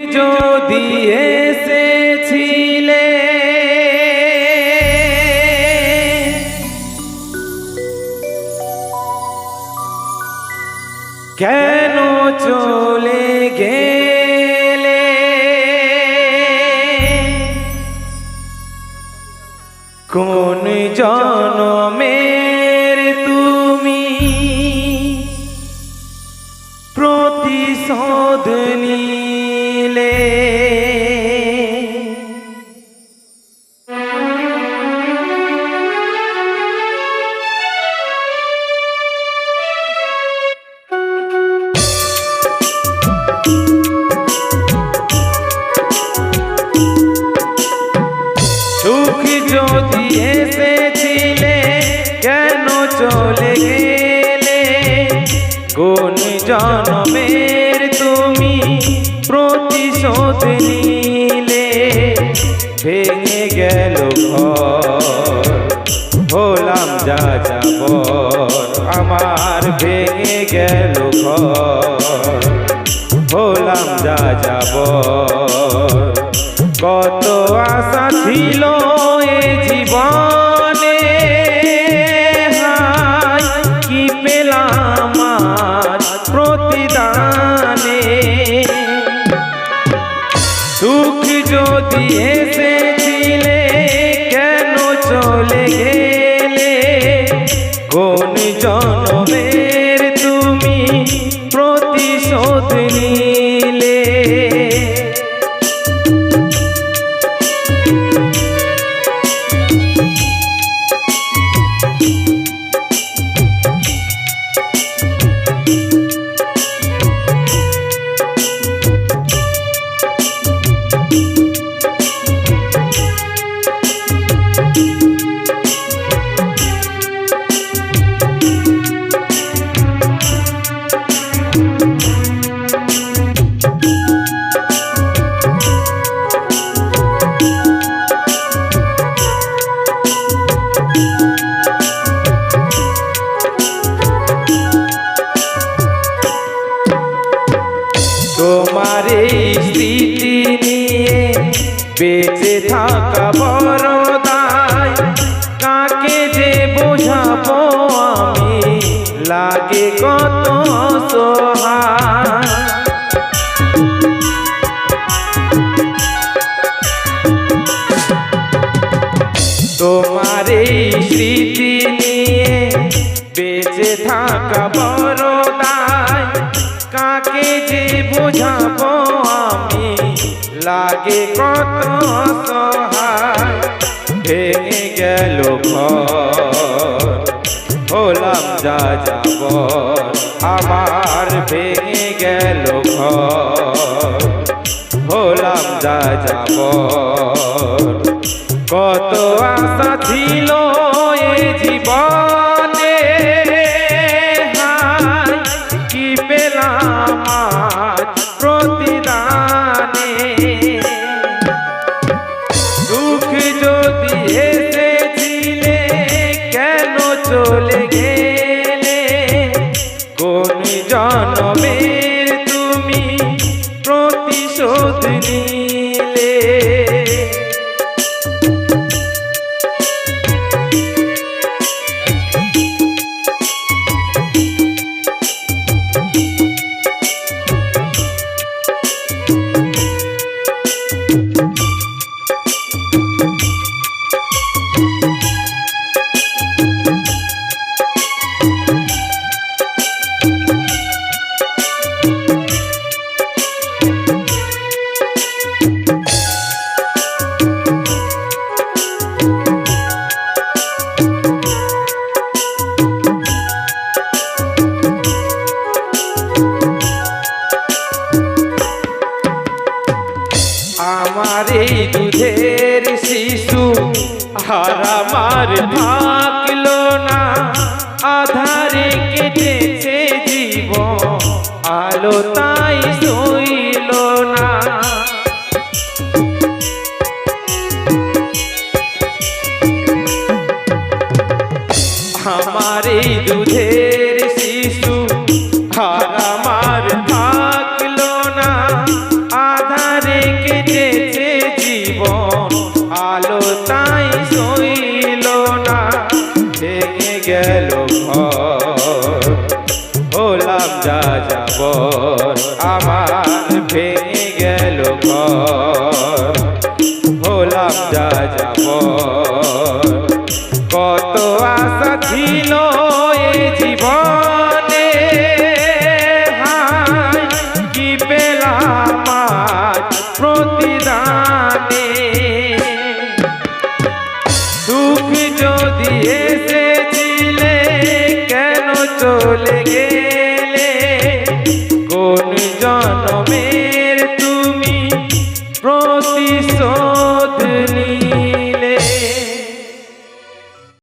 যদি এসেছিলে। কেন চলে গেলে? কোন জনমের তুমি প্রতিশোধ জনমের তুমি প্রতিশোধ নিলে, ভেঙে গেল ঘর। হলাম যা যাব আমার ভেঙে গেল ঘর। হলাম যা যাব কত আশা ছিল কোন তোমার এই স্মৃতি নিয়ে বেঁচে থাকা বড় লাগে কত সহায় গেল ঘর। যা যাব আমার ভেঙে গেল ঘর। যা যাব কোন আর আমার থাকল না। আধারে কেটেছে জীবন, আলো তাই সইল না। আমার দুধের শিশু আর গেল ঘর। যা যাব আমার ভেঙে গেল ঘর। যা যাব কত আশা ছিল এ জীবন